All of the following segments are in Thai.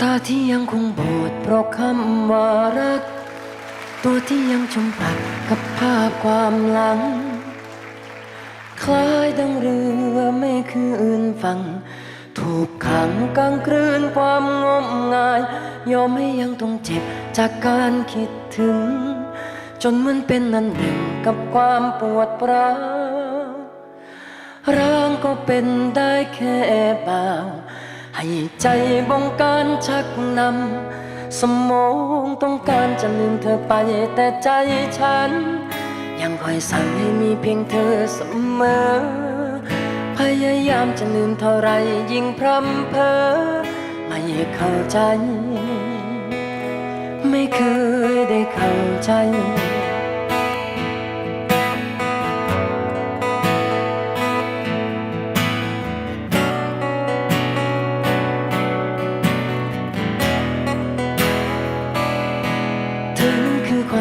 ตาที่ยังคงโบดเพราะคำว่ารัก ตัวที่ยังจมปักกับภาพความหลัง คล้ายดังเรือไม่คืนฝั่งถูกขังกลางคลืนความงมงาย ยอมให้ยังต้องเจ็บจากการคิดถึง จนเหมันเป็นนันหนึ่งกับความปวดร้าวร่างก็เป็นได้แค่เบา ให้ใจบงการชักนำ สมองต้องการจะลืมเธอไป แต่ใจฉัน ยังคอยสั่งให้มีเพียงเธอเสมอ พยายามจะลืมเท่าไรยิ่งพร่ำเพ้อไม่เข้าใจ ไม่เคยได้เข้าใจ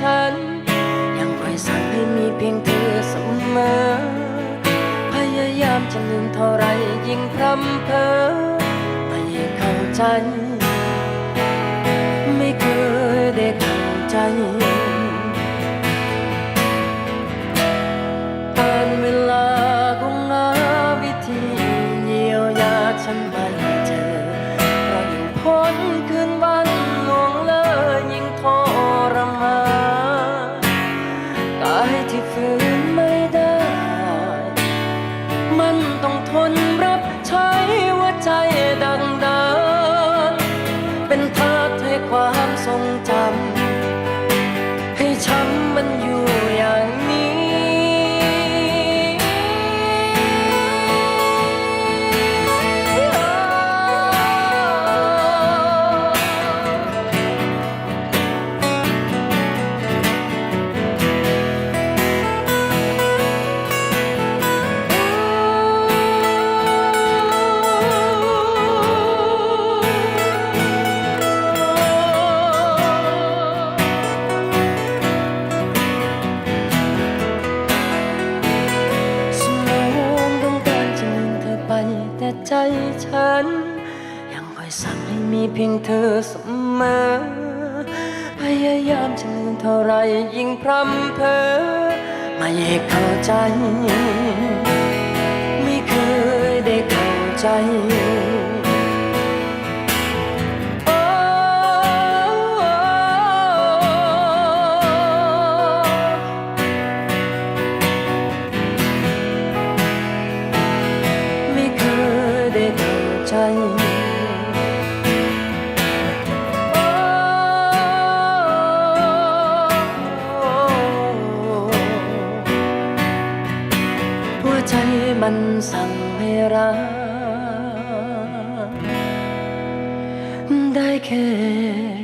ฉัน ยังคอยสั่งให้มีเพียงเธอเสมอ พยายามจะลืมเท่าไรยิ่งพรำเพ้อไม่เข้าใจไม่เคยได้เข้าใจ ที่ฝืนไม่ได้ มันต้องทนรับใช้หัวใจดังดาเป็นทาง เพียงเธอเสมอพยายามจะลืมเท่าไรยิ่งพร่ำเพ้อไม่เข้าใจ ไม่เคยได้เข้าใจ ใจมันสั่งให้รัก ได้แค่